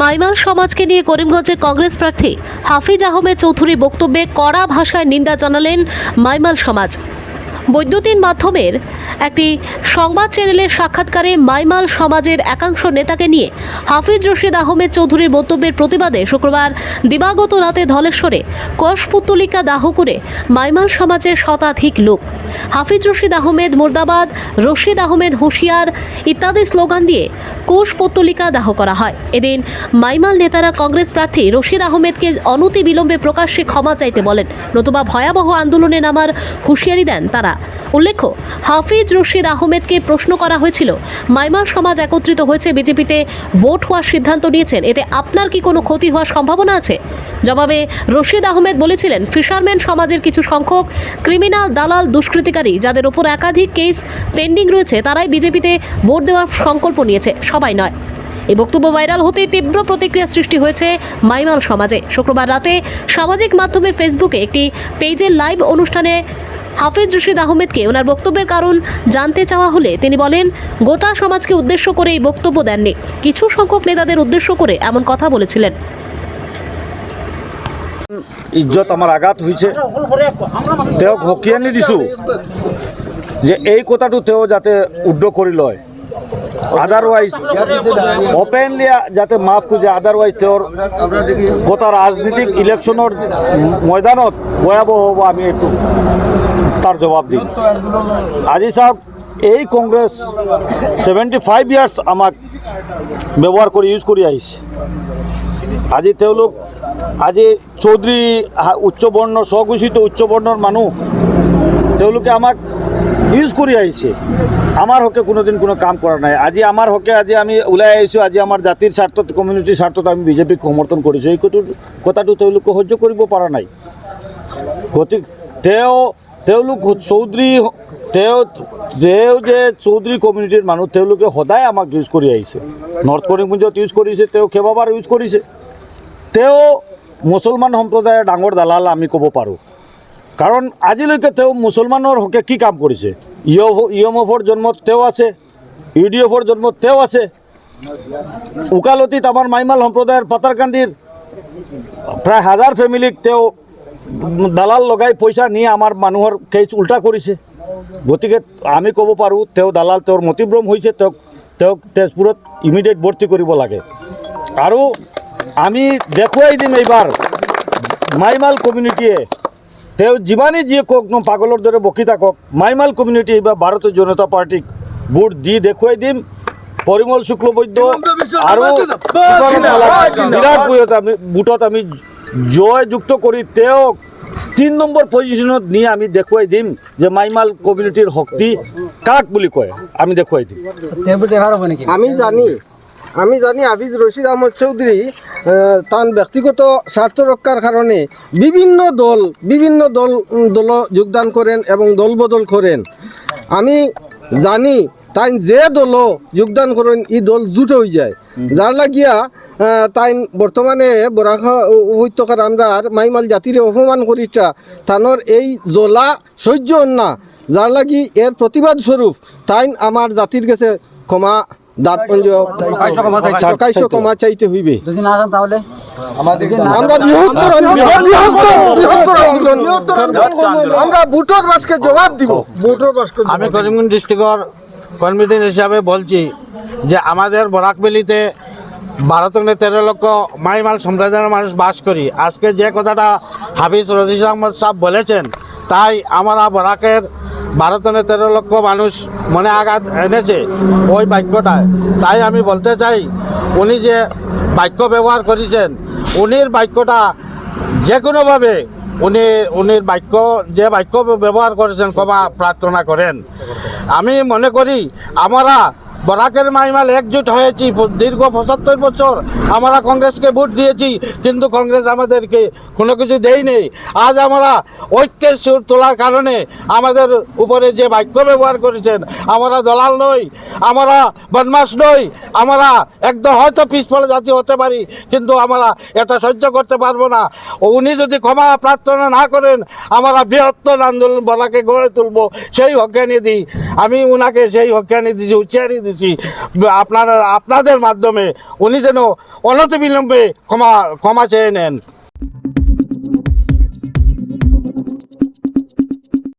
মাইমাল সমাজকে নিয়ে করিমগঞ্জের কংগ্রেস প্রার্থী হাফিজ আহমেদ চৌধুরী বক্তব্যে কড়া ভাষায় নিন্দা জানালেন মাইমাল সমাজ। বৈদ্যুতিন মাধ্যমের একটি সংবাদ চ্যানেলের সাক্ষাৎকারে মাইমাল সমাজের একাংশ নেতাকে নিয়ে হাফিজ রশিদ আহমেদ চৌধুরীর বক্তব্যের প্রতিবাদে শুক্রবার দিবাগত রাতে ধলেশ্বরে কষপুত্তলিকা দাহ করে মাইমাল সমাজের শতাধিক লোক। হাফিজ রশিদ আহমেদ মোর্দাবাদ, রশিদ আহমেদ হুঁশিয়ার ইত্যাদি স্লোগান দিয়ে কোষ পত্তলিকা দাহ করা হয়। এদিন মাইমাল নেতারা কংগ্রেস প্রার্থী রশিদ আহমেদকে অনতি বিলম্বে প্রকাশ্যে ক্ষমা চাইতে বলেন। নতুবা ভয়াবহ আন্দোলনে নামার হুঁশিয়ারি দেন তারা। উল্লেখ্য, হাফিজ রশিদ আহমেদকে প্রশ্ন করা হয়েছিল, মাইমাল সমাজ একত্রিত হয়েছে বিজেপিতে, ভোট হওয়ার সিদ্ধান্ত নিয়েছেন, এতে আপনার কি কোনো ক্ষতি হওয়ার সম্ভাবনা আছে? জবাবে রশিদ আহমেদ বলেছিলেন, ফিশারম্যান সমাজের কিছু সংখ্যক ক্রিমিনাল, দালাল, দুষ্কৃতিকারী, যাদের ওপর একাধিক কেস পেন্ডিং রয়েছে, তারাই বিজেপিতে ভোট দেওয়ার সংকল্প নিয়েছে। সবাই নয়। এই বক্তব্য ভাইরাল হতে তীব্র প্রতিক্রিয়া সৃষ্টি হয়েছে মাইমাল সমাজে। শুক্রবার রাতে সামাজিক মাধ্যমে ফেসবুকে একটি পেজের লাইভ অনুষ্ঠানে হাফিজ রশিদ আহমেদকে ওনার বক্তব্যের কারণ জানতে চাওয়া হলে তিনি বলেন, গোটা সমাজকে উদ্দেশ্য করে এই বক্তব্য দেননি। কিছু সংখ্যক নেতাদের উদ্দেশ্য করে এমন কথা বলেছিলেন। ইজ্জত আমার আঘাত হৈছে তেওঁক হকিয়ানি দিছোঁ যে এই কথাটো তেওঁ যাতে উদ্ধ কৰি লয় আদাৰৱাইজ অপেনলি যাতে মাফ খোজে আদাৰৱাইজ তেওঁৰ গোটা ৰাজনীতিক ইলেকশ্যনৰ ময়দানত ভয়াৱহ হ'ব, আমি এইটো তাৰ জবাব দিম আজি চাওক এই কংগ্ৰেছ ছেভেণ্টি ফাইভ ইয়াৰ্ছ আমাক ব্যৱহাৰ কৰি ইউজ কৰি আহিছে আজি তেওঁলোক আজি চৌধুৰী হা- উচ্চ বৰ্ণ স্বঘোষিত উচ্চ বৰ্ণৰ মানুহ তেওঁলোকে আমাক ইউজ কৰি আহিছে। আমাৰ হকে কোনোদিন কোনো কাম কৰা নাই। আজি আমাৰ হকে আজি আমি ওলাই আহিছোঁ, আজি আমাৰ জাতিৰ স্বাৰ্থত, কমিউনিটিৰ স্বাৰ্থত আমি বিজেপিক সমৰ্থন কৰিছোঁ। এই কথাটো তেওঁলোকে সহ্য কৰিব পৰা নাই। গতিকে তেওঁ তেওঁলোক চৌধুৰী তেওঁ তেওঁ যে চৌধুৰী কমিউনিটিৰ মানুহ, তেওঁলোকে সদায় আমাক ইউজ কৰি আহিছে। নৰ্থ কৰিমগঞ্জত ইউজ কৰিছে, তেওঁ কেইবাবাৰ ইউজ কৰিছে। তেওঁ মুছলমান সম্প্ৰদায়ৰ ডাঙৰ দালাল আমি ক'ব পাৰোঁ। কাৰণ আজিলৈকে তেওঁ মুছলমানৰ হকে কি কাম কৰিছে? ইয় ইয়মফৰ জন্মত তেওঁ আছে ইউ ডি এফৰ জন্মত তেওঁ আছে। উকালতিত আমাৰ মাইমাল সম্প্ৰদায়ৰ পাতাৰকান্দিৰ প্ৰায় হাজাৰ ফেমিলিক তেওঁ দালাল লগাই পইচা নি আমাৰ মানুহৰ কেছ উল্টা কৰিছে। গতিকে আমি ক'ব পাৰোঁ, তেওঁ দালাল, তেওঁৰ মতিভ্ৰম হৈছে, তেওঁক তেওঁক তেজপুৰত ইমিডিয়েট ভৰ্তি কৰিব লাগে। আৰু আমি দেখুৱাই দিম এইবাৰ। মাইমাল কমিউনিটিয়ে তেওঁ যিমানেই যিয়ে কওক ন পাগলৰ দৰে বকি থাকক মাইমাল কমিউনিটি এইবাৰ ভাৰতীয় জনতা পাৰ্টীক ভোট দি দেখুৱাই দিম। পৰিমল শুক্লবৈদ্য আৰু বিৰাট আমি ভোটত আমি জয়যুক্ত কৰি তেওঁক তিন নম্বৰ পজিশ্যনত নি আমি দেখুৱাই দিম যে মাইমাল কমিউনিটিৰ শক্তি কাক বুলি কয় আমি দেখুৱাই দিম। আমি জানি। আমি জানি হাফিজ রশিদ আহমদ চৌধুরী তার ব্যক্তিগত স্বার্থ রক্ষার কারণে বিভিন্ন দল বিভিন্ন দল দল যোগদান করেন এবং দল বদল করেন। আমি জানি তাই যে দল যোগদান করেন এই দল জুট হয়ে যায়। যার লাগিয়া তাই বর্তমানে বরাখা উ- উপত্যকার আমরা মাইমাল জাতিরে অপমান করিটা তানোর এই জলা সহ্য না। যার লাগি এর প্রতিবাদ স্বরূপ তাই আমার জাতির কাছে ক্ষমা চাইতে হইবে। আমরা বাসকে জবাব দিব। বাসকে আমি করিমগঞ্জ ডিস্ট্রিক্টর কমিটি হিসাবে বলছি যে আমাদের বরাকবেলিতে বারো থেকে তেরো লক্ষ মাইমাল সম্প্রদায়ের মানুষ বাস করি। আজকে যে কথাটা হাফিজ রজিস আহমদ সাহেব বলেছেন তাই আমরা বরাকের বারো তেরো লক্ষ মানুষ মনে আঘাত এনেছে ওই বাক্যটায়। তাই আমি বলতে চাই, উনি যে বাক্য ব্যবহার করেছেন, উনির বাক্যটা যে কোনোভাবে উনি, উনির বাক্য, যে বাক্য ব্যবহার করেছেন ক্ষমা প্রার্থনা করেন। আমি মনে করি, আমরা বরাকের মাইমাল একজোট হয়েছি। দীর্ঘ পঁচাত্তর বছর আমরা কংগ্রেসকে ভোট দিয়েছি, কিন্তু কংগ্রেস আমাদেরকে কোনো কিছু দেই নেই আজ আমরা ঐক্যের সুর তোলার কারণে আমাদের উপরে যে বাক্য ব্যবহার করেছেন, আমরা দলাল নই, আমরা বদমাস নই, আমরা একদম হয়তো পিছফলে জাতি হতে পারি, কিন্তু আমরা এটা সহ্য করতে পারব না। উনি যদি ক্ষমা প্রার্থনা না করেন, আমরা বৃহত্তর আন্দোলন বলাকে গড়ে তুলবো। সেই হজ্ঞানি দিই আমি উনাকে সেই হজ্ঞানি দিয়েছি। উচ্চারি দিছি আপনার আপনাদের মাধ্যমে উনি যেন অনতিবিলম্বে ক্ষমা ক্ষমা চেয়ে নেন।